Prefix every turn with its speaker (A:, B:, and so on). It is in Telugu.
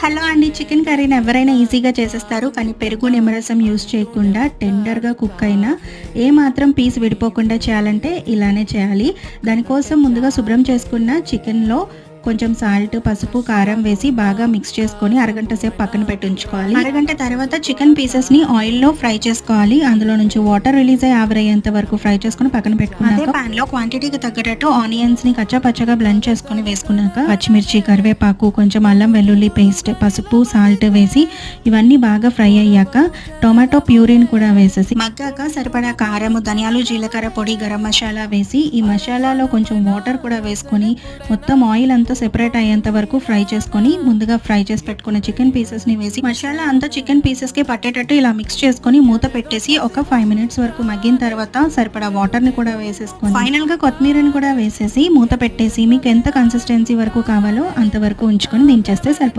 A: హలో అండి చికెన్ కర్రీని ఎవరైనా ఈజీగా చేసేస్తారు కానీ పెరుగు నిమ్మరసం యూస్ చేయకుండా టెండర్గా కుక్ అయినా ఏ మాత్రం పీస్ విడిపోకుండా చేయాలంటే ఇలానే చేయాలి. దానికోసం ముందుగా శుభ్రం చేసుకున్న చికెన్లో కొంచెం సాల్ట్ పసుపు కారం వేసి బాగా మిక్స్ చేసుకొని అరగంట సేపు పక్కన పెట్టి ఉంచుకోవాలి. అరగంట తర్వాత చికెన్ పీసెస్ని ఆయిల్లో ఫ్రై చేసుకోవాలి. అందులో నుంచి వాటర్ రిలీజ్ అయ్యి ఆవిరయ్యేంత వరకు ఫ్రై చేసుకొని పక్కన పెట్టుకున్నాక పాన్లో క్వాంటిటీకి తగ్గట్టు ఆనియన్స్ని కచ్చా పచ్చగా బ్లెండ్ చేసుకొని వేసుకున్నాక పచ్చిమిర్చి కరివేపాకు కొంచెం అల్లం వెల్లుల్లి పేస్ట్ పసుపు సాల్ట్ వేసి ఇవన్నీ బాగా ఫ్రై అయ్యాక టొమాటో ప్యూరిన్ కూడా వేసేసి మగ్గాక సరిపడా కారం ధనియాలు జీలకర్ర పొడి గరం మసాలా వేసి ఈ మసాలాలో కొంచెం వాటర్ కూడా వేసుకొని మొత్తం ఆయిల్ అంతా సెపరేట్ అయ్యేంత వరకు ఫ్రై చేసుకొని ముందుగా ఫ్రై చేసి పెట్టుకున్న చికెన్ పీసెస్ని వేసి మసాలా అంతా చికెన్ పీసెస్కి పట్టేటట్టు ఇలా మిక్స్ చేసుకొని మూత పెట్టేసి ఒక ఫైవ్ మినిట్స్ వరకు మగ్గిన తర్వాత సరిపడా వాటర్ని కూడా వేసేసుకొని ఫైనల్గా కొత్తిమీరని కూడా వేసేసి మూత పెట్టేసి మీకు ఎంత కన్సిస్టెన్సీ వరకు కావాలో అంతవరకు ఉంచుకొని దించేస్తే సరిపోతుంది